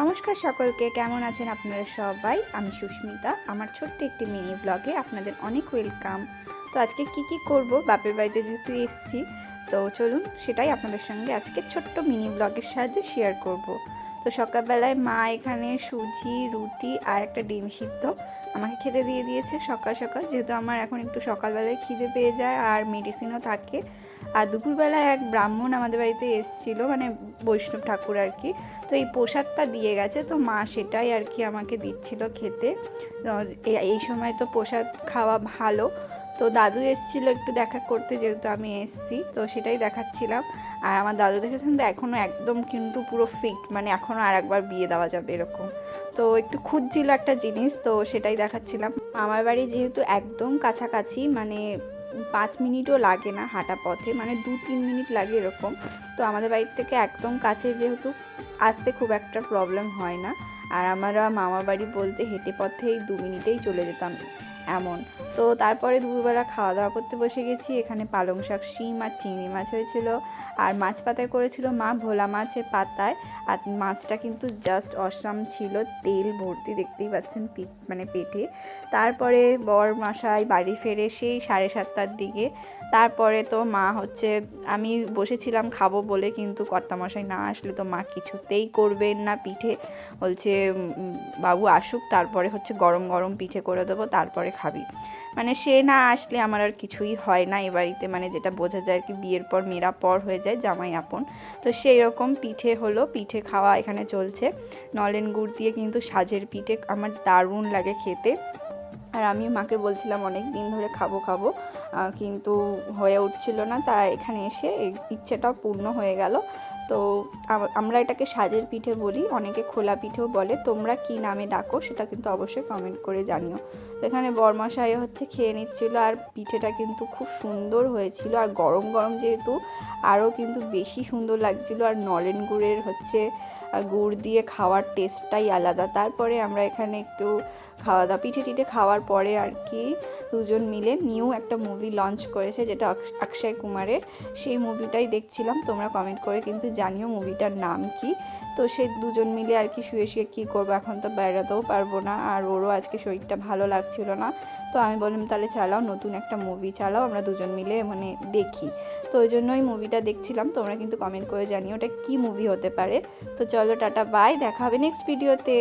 নমস্কার সকলকে, কেমন আছেন আপনারা সবাই? আমি সুস্মিতা, আমার ছোট্ট একটি মিনি ব্লগে আপনাদের অনেক ওয়েলকাম তো আজকে কি কি করব? বাপের বাড়িতে যেহেতু এসেছি, তো চলুন সেটাই আপনাদের সঙ্গে আজকে ছোট্ট মিনি ব্লগের সাহায্যে শেয়ার করব। তো সকালবেলায় মা এখানে সুজি, রুটি আর একটা ডিম সিদ্ধ আমাকে খেতে দিয়ে দিয়েছে সকাল সকাল। যেহেতু আমার এখন একটু সকালবেলায় খিদে পেয়ে যায় আর মেডিসিনও থাকে আর দুপুরবেলায় এক ব্রাহ্মণ আমাদের বাড়িতে এসেছিল মানে বৈষ্ণব ঠাকুর আর কি। তো এই প্রসাদটা দিয়ে গেছে, তো মা সেটাই আর কি আমাকে দিচ্ছিল খেতে। এই- সময় তো প্রসাদ খাওয়া ভালো। তো দাদু এসেছিল একটু দেখা করতে, যেহেতু আমি এসেছি, তো সেটাই দেখাচ্ছিলাম। আর আমার দাদু দেখেছেন তো এখনও একদম কিন্তু পুরো ফিট মানে এখনও আর একবার বিয়ে দেওয়া যাবে এরকম। তো একটু খুঁজছিল একটা জিনিস, তো সেটাই দেখাচ্ছিলাম। আমার বাড়ি যেহেতু একদম কাছাকাছি মানে পাঁচ মিনিটও লাগে না হাঁটা পথে মানে দু তিন মিনিট লাগে এরকম। তো আমাদের বাড়ির থেকে একদম কাছে যেহেতু আসতে খুব একটা প্রবলেম হয় না। আর আমরা মামা বাড়ি বলতে হেঁটে পথেই দু মিনিটেই চলে যেতাম। এমন। তো তারপরে দুপুরবেলা খাওয়া দাওয়া করতে বসে গেছি। এখানে পালং শাক, শিম আর চিংড়ি মাছ হয়েছিল। আর মাছ পাতায় করেছিল মা ভোলা মাছের পাতায়। আর মাছটা কিন্তু জাস্ট অসাম ছিল, তেল ভর্তি দেখতেই পাচ্ছেন মানে পেটে। তারপরে বর মশাই বাড়ি ফেরে সেই সাড়ে সাতটার দিকে। তারপরে তো মা হচ্ছে, আমি বসেছিলাম খাব বলে, কিন্তু কর্তামশাই না আসলে তো মা কিছুতেই করবেন না পিঠে। বলছে বাবু আসুক, তারপরে হচ্ছে গরম গরম পিঠে করে দেবো, তারপরে খাবি। মানে সে না আসলে আমার আর কিছুই হয় না এ বাড়িতে। মানে যেটা বোঝা যায় আর কি, বিয়ের পর মেয়েরা পর হয়ে যায় জামাই আপন। তো সেই রকম পিঠে হলো, পিঠে খাওয়া এখানে চলছে। নলেন গুড় দিয়ে কিন্তু সাজের পিঠে, আমার দারুণ লাগে খেতে। আর আমি মাকে বলছিলাম, অনেক দিন ধরে খাব খাব। কিন্তু হয়ে উঠছিল না। তা এখানে এসে এই ইচ্ছেটাও পূর্ণ হয়ে গেল। তো আমরা এটাকে সাজের পিঠে বলি, অনেকে খোলা পিঠেও বলে, তোমরা কি নামে ডাকো সেটা কিন্তু অবশ্যই কমেন্ট করে জানিও। তো এখানে বরমশাই হচ্ছে খেয়ে নিচ্ছিল আর পিঠেটা কিন্তু খুব সুন্দর হয়েছিল আর গরম গরম যেহেতু আরও কিন্তু বেশি সুন্দর লাগছিল আর নলেন গুড়ের হচ্ছে গুড় দিয়ে খাওয়ার টেস্টটাই আলাদা। তারপরে আমরা এখানে একটু খাওয়া দাওয়া পিঠে টিঠে খাওয়ার পরে আর কি দুজন মিলে নিউ একটা মুভি লঞ্চ করেছে যেটা অক্ষয় কুমারের। সেই মুভিটাই দেখছিলাম, তোমরা কমেন্ট করে কিন্তু জানিও মুভিটার নাম কি। তো সেই দুজন মিলে আর কি শুয়ে শুয়ে কী করব, এখন তো বেড়াতেও পারব না, আর ওরও আজকে শরীরটা ভালো লাগছিল না। তো আমি বললাম, তাহলে চালাও, নতুন একটা মুভি চালাও, আমরা দুজন মিলে মানে দেখি। তো ওই জন্যই মুভিটা দেখছিলাম, তোমরা কিন্তু কমেন্ট করে জানিও ওটা কী মুভি হতে পারে। তো চলো, টাটা বাই দেখা হবে নেক্সট ভিডিওতে